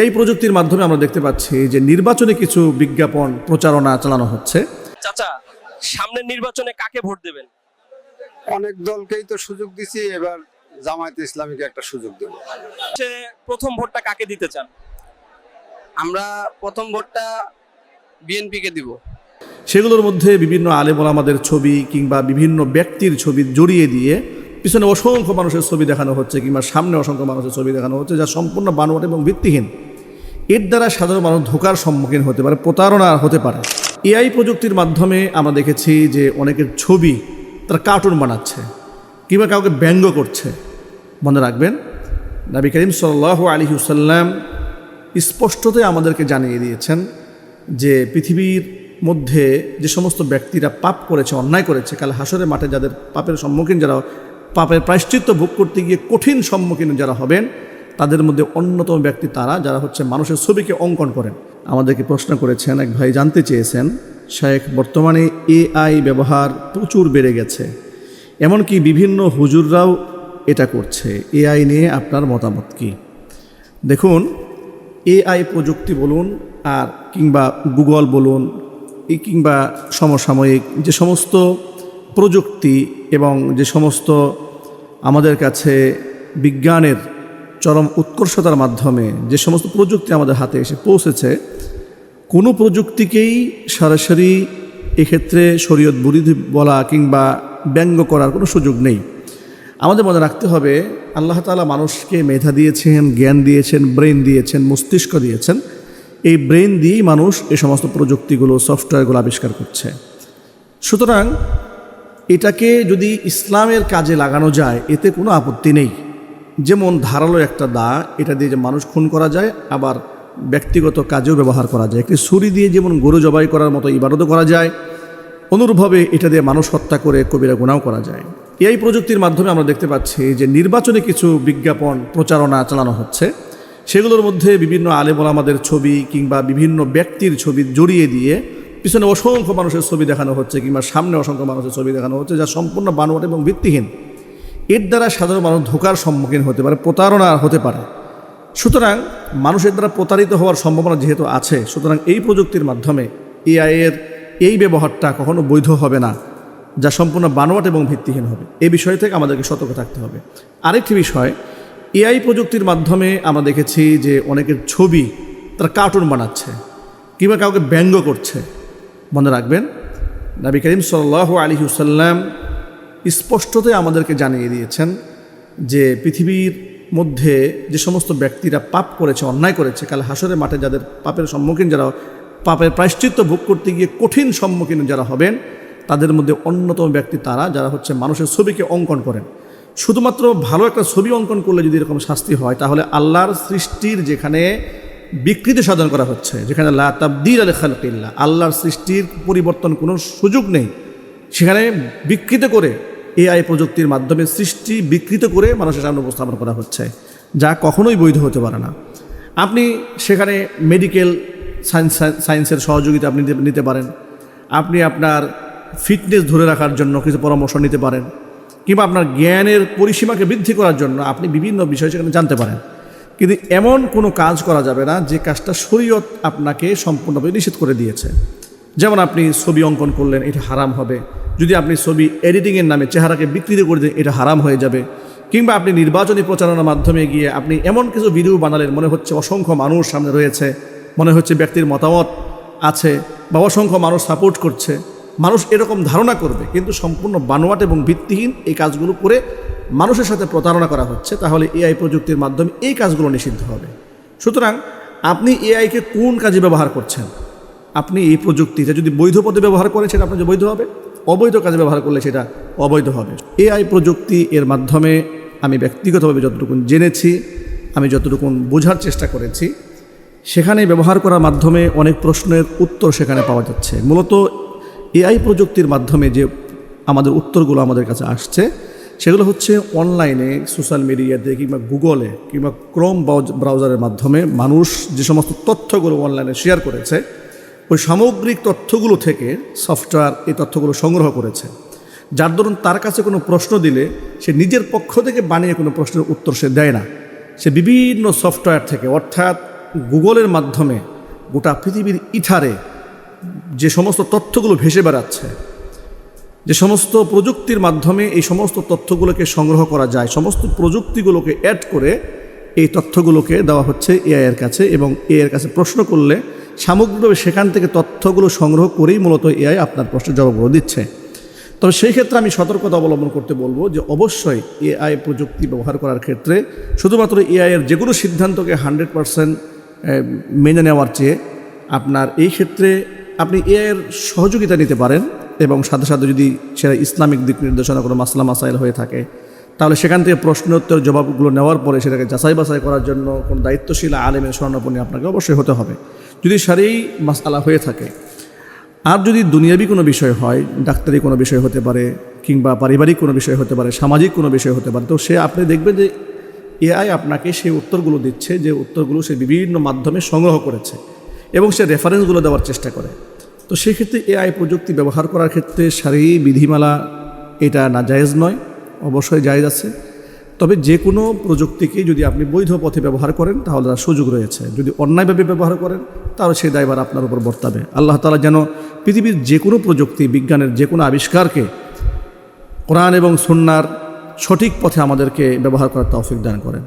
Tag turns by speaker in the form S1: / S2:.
S1: এই প্রযুক্তির মাধ্যমে আমরা দেখতে পাচ্ছি যে নির্বাচনে কিছু বিজ্ঞাপন প্রচারণা চালানো হচ্ছে।
S2: চাচা সামনের নির্বাচনে কাকে ভোট দেবেন?
S3: অনেক দলকেই তো সুযোগ দিছি এবার জামায়াতে ইসলামীকে একটা সুযোগ দেব।
S2: সে প্রথম ভোটটা কাকে দিতে চান?
S4: আমরা প্রথম ভোটটা বিএনপিকে দিব।
S1: সেগুলোর মধ্যে বিভিন্ন আলেমল আমাদের ছবি কিংবা বিভিন্ন ব্যক্তির ছবি জড়িয়ে দিয়ে পিছনে অসংখ্য মানুষের ছবি দেখানো হচ্ছে কিংবা সামনে অসংখ্য মানুষের ছবি দেখানো হচ্ছে যা সম্পূর্ণ বানোয়াট এবং ভিত্তিহীন। এর দ্বারা সাধারণ মানুষ ধোকার সম্মুখীন হতে পারে, প্রতারণা হতে পারে। এআই প্রযুক্তির মাধ্যমে আমরা দেখেছি যে অনেকের ছবি তারা কার্টুন বানাচ্ছে কিংবা কাউকে ব্যঙ্গ করছে। মনে রাখবেন, নবী করিম সাল্লাহ আলী হুসাল্লাম স্পষ্টতই আমাদেরকে জানিয়ে দিয়েছেন যে পৃথিবীর মধ্যে যে সমস্ত ব্যক্তিরা পাপ করেছে, অন্যায় করেছে, কাল হাসরের মাঠে যাদের পাপের সম্মুখীন যারা পাপের প্রায়শ্চিত্ত ভোগ করতে গিয়ে কঠিন সম্মুখীন যারা হবেন, তাদের মধ্যে অন্যতম ব্যক্তি তারা যারা হচ্ছে মানুষের ছবিকে অঙ্কন করেন। আমাদেরকে প্রশ্ন করেছেন, এক ভাই জানতে চেয়েছেন শেখ বর্তমানে এআই ব্যবহার প্রচুর বেড়ে গেছে। এমনকি বিভিন্ন হুজুররাও এটা করছে। এআই নিয়ে আপনার মতামত কী? দেখুন, এআই প্রযুক্তি বলুন আর কিংবা গুগল বলুন কিংবা সমসাময়িক যে সমস্ত প্রযুক্তি এবং যে সমস্ত আমাদের কাছে বিজ্ঞানের চরম উৎকর্ষতার মাধ্যমে যে সমস্ত প্রযুক্তি আমাদের হাতে এসে পৌঁছেছে, কোনো প্রযুক্তিকেই সরাসরি এক্ষেত্রে শরীয়ত বিরোধী বলা কিংবা ব্যঙ্গ করার কোনো সুযোগ নেই। আমাদের মনে রাখতে হবে, আল্লাহ তালা মানুষকে মেধা দিয়েছেন, জ্ঞান দিয়েছেন, ব্রেন দিয়েছেন, মস্তিষ্ক দিয়েছেন। এই ব্রেন দিয়েই মানুষ এই সমস্ত প্রযুক্তিগুলো, সফটওয়্যারগুলো আবিষ্কার করছে। সুতরাং এটাকে যদি ইসলামের কাজে লাগানো যায়, এতে কোনো আপত্তি নেই। যেমন ধারালো একটা দা, এটা দিয়ে যে মানুষ খুন করা যায়, আবার ব্যক্তিগত কাজেও ব্যবহার করা যায়। একটি ছুরি দিয়ে যেমন গরু জবাই করার মতো ইবাদতও করা যায়, অনুরূপভাবে এটা দিয়ে মানুষ হত্যা করে কবিরা গুণাও করা যায়। এই প্রযুক্তির মাধ্যমে আমরা দেখতে পাচ্ছি যে নির্বাচনে কিছু বিজ্ঞাপন, প্রচারণা চালানো হচ্ছে। সেগুলোর মধ্যে বিভিন্ন আলেমল আমাদের ছবি কিংবা বিভিন্ন ব্যক্তির ছবি জড়িয়ে দিয়ে পিছনে অসংখ্য মানুষের ছবি দেখানো হচ্ছে কিংবা সামনে অসংখ্য মানুষের ছবি দেখানো হচ্ছে যা সম্পূর্ণ বানোয়াট এবং ভিত্তিহীন। এর দ্বারা সাধারণ মানুষ ধোকার সম্মুখীন হতে পারে, প্রতারণা হতে পারে। সুতরাং মানুষের দ্বারা প্রতারিত হওয়ার সম্ভাবনা যেহেতু আছে, সুতরাং এই প্রযুক্তির মাধ্যমে এআইয়ের এই ব্যবহারটা কখনো বৈধ হবে না, যা সম্পূর্ণ বানোয়াট এবং ভিত্তিহীন হবে। এই বিষয় থেকে আমাদেরকে সতর্ক থাকতে হবে। আরেকটি বিষয় এআই প্রযুক্তির মাধ্যমে আমরা দেখেছি যে অনেকের ছবি তারা কার্টুন বানাচ্ছে কিংবা কাউকে ব্যঙ্গ করছে। মনে রাখবেন। নবী করিম সাল্লাহ আলী হুসাল্লাম স্পষ্টতই আমাদেরকে জানিয়ে দিয়েছেন যে পৃথিবীর মধ্যে যে সমস্ত ব্যক্তিরা পাপ করেছে, অন্যায় করেছে, কাল হাসরের মাঠে যাদের পাপের সম্মুখীন যারা পাপের প্রায়শ্চিত্ত ভোগ করতে গিয়ে কঠিন সম্মুখীন যারা হবেন, তাদের মধ্যে অন্যতম ব্যক্তি তারা, যারা হচ্ছে মানুষের ছবিকে অঙ্কন করেন। শুধুমাত্র ভালো একটা ছবি অঙ্কন করলে যদি এরকম শাস্তি হয়, তাহলে আল্লাহর সৃষ্টির যেখানে বিকৃতি সাধন করা হচ্ছে, যেখানে লা তাবদির আল খালকিল্লা আল্লাহর সৃষ্টির পরিবর্তন কোনো সুযোগ নেই। সেখানে বিকৃত করে এআই প্রযুক্তির মাধ্যমে সৃষ্টি বিকৃত করে মানুষের সামনে উপস্থাপন করা হচ্ছে, যা কখনোই বৈধ হতে পারে না। আপনি সেখানে মেডিকেল সায়েন্স সায়েন্সের সহযোগিতা আপনি নিতে পারেন। আপনি আপনার ফিটনেস ধরে রাখার জন্য কিছু পরামর্শ নিতে পারেন, কিংবা আপনার জ্ঞানের পরিসীমাকে বৃদ্ধি করার জন্য আপনি বিভিন্ন বিষয় সেখানে জানতে পারেন। কিন্তু এমন কোনো কাজ করা যাবে না যে কাজটা শরীয়ত আপনাকে সম্পূর্ণভাবে নিষেধ করে দিয়েছে। যেমন আপনি ছবি অঙ্কন করলেন, এটা হারাম হবে। যদি আপনি ছবি এডিটিংয়ের নামে চেহারাকে বিকৃত করে দেন, এটা হারাম হয়ে যাবে। কিংবা আপনি নির্বাচনী প্রচারণার মাধ্যমে গিয়ে আপনি এমন কিছু ভিডিও বানালেন, মনে হচ্ছে অসংখ্য মানুষ সামনে রয়েছে, মনে হচ্ছে ব্যক্তির মতামত আছে বা অসংখ্য মানুষ সাপোর্ট করছে। মানুষ এরকম ধারণা করবে, কিন্তু সম্পূর্ণ বানোয়াট এবং ভিত্তিহীন এই কাজগুলো করে মানুষের সাথে প্রতারণা করা হচ্ছে, তাহলে এআই প্রযুক্তির মাধ্যমে এই কাজগুলো নিষিদ্ধ হবে। সুতরাং আপনি এআইকে কোন কাজে ব্যবহার করছেন? আপনি এই প্রযুক্তিটা যদি বৈধ পদে ব্যবহার করেন, সেটা আপনার বৈধ হবে? অবৈধ কাজে ব্যবহার করলে সেটা অবৈধ হবে। এআই প্রযুক্তি এর মাধ্যমে আমি ব্যক্তিগতভাবে যতটুকুন জেনেছি, আমি যতটুকুন বোঝার চেষ্টা করেছি, সেখানে ব্যবহার করার মাধ্যমে অনেক প্রশ্নের উত্তর সেখানে পাওয়া যাচ্ছে। মূলত এআই প্রযুক্তির মাধ্যমে যে আমাদের উত্তরগুলো আমাদের কাছে আসছে সেগুলো হচ্ছে অনলাইনে, সোশ্যাল মিডিয়াতে কিংবা গুগলে কিংবা ক্রোম ব্রাউজারের মাধ্যমে মানুষ যে সমস্ত তথ্যগুলো অনলাইনে শেয়ার করেছে, ওই সামগ্রিক তথ্যগুলো থেকে সফটওয়্যার এই তথ্যগুলো সংগ্রহ করেছে। যার দরুন তার কাছে কোনো প্রশ্ন দিলে, সে নিজের পক্ষ থেকে বানিয়ে কোনো প্রশ্নের উত্তর সে দেয় না। সে বিভিন্ন সফটওয়্যার থেকে, অর্থাৎ গুগলের মাধ্যমে গোটা পৃথিবীর ইথারে যে সমস্ত তথ্যগুলো ভেসে বেড়াচ্ছে যে সমস্ত প্রযুক্তির মাধ্যমে এই সমস্ত তথ্যগুলোকে সংগ্রহ করা যায়, সমস্ত প্রযুক্তিগুলোকে অ্যাড করে এই তথ্যগুলোকে দেওয়া হচ্ছে এআইয়ের কাছে এবং এআই এর কাছে প্রশ্ন করলে সামগ্রিকভাবে সেখান থেকে তথ্যগুলো সংগ্রহ করেই মূলত এআই আপনার প্রশ্নের জবাবগুলো দিচ্ছে। তবে সেই ক্ষেত্রে আমি সতর্কতা অবলম্বন করতে বলব যে অবশ্যই এআই প্রযুক্তি ব্যবহার করার ক্ষেত্রে শুধুমাত্র এআইয়ের যে কোনো সিদ্ধান্তকে হান্ড্রেড পারসেন্ট মেনে নেওয়ার চেয়ে আপনার এই ক্ষেত্রে আপনি এআইয়ের সহযোগিতা নিতে পারেন। এবং সাথে সাথে যদি সেটা ইসলামিক দিক নির্দেশনা কোনো মাসলা মাসাইল হয়ে থাকে, তাহলে সেখান থেকে প্রশ্নোত্তর জবাবগুলো নেওয়ার পরে সেটাকে যাচাই বাছাই করার জন্য কোনো দায়িত্বশীল আলেমের স্বর্ণপণী আপনাকে অবশ্যই হতে হবে। যদি সারেই মাসালা হয়ে থাকে, আর যদি দুনিয়াবি কোনো বিষয় হয়, ডাক্তারি কোনো বিষয় হতে পারে কিংবা পারিবারিক কোনো বিষয় হতে পারে, সামাজিক কোনো বিষয় হতে পারে, তো সে আপনি দেখবেন যে এআই আপনাকে সেই উত্তরগুলো দিচ্ছে, যে উত্তরগুলো সে বিভিন্ন মাধ্যমে সংগ্রহ করেছে এবং সে রেফারেন্সগুলো দেওয়ার চেষ্টা করে। তো সেক্ষেত্রে এআই প্রযুক্তি ব্যবহার করার ক্ষেত্রে সারি বিধিমালা এটা না জায়েজ নয়, অবশ্যই জায়েজ আছে। তবে যে কোনো প্রযুক্তিকে যদি আপনি বৈধ পথে ব্যবহার করেন, তাহলে তার সুযোগ রয়েছে। যদি অন্যায়ভাবে ব্যবহার করেন, তাহলে সেই দায়বার আপনার উপর বর্তাবে। আল্লাহ তালা যেন পৃথিবীর যে কোনো প্রযুক্তি, বিজ্ঞানের যে কোনো আবিষ্কারকে কোরআন এবং সুন্নার সঠিক পথে আমাদেরকে ব্যবহার করার তৌফিক দান করেন।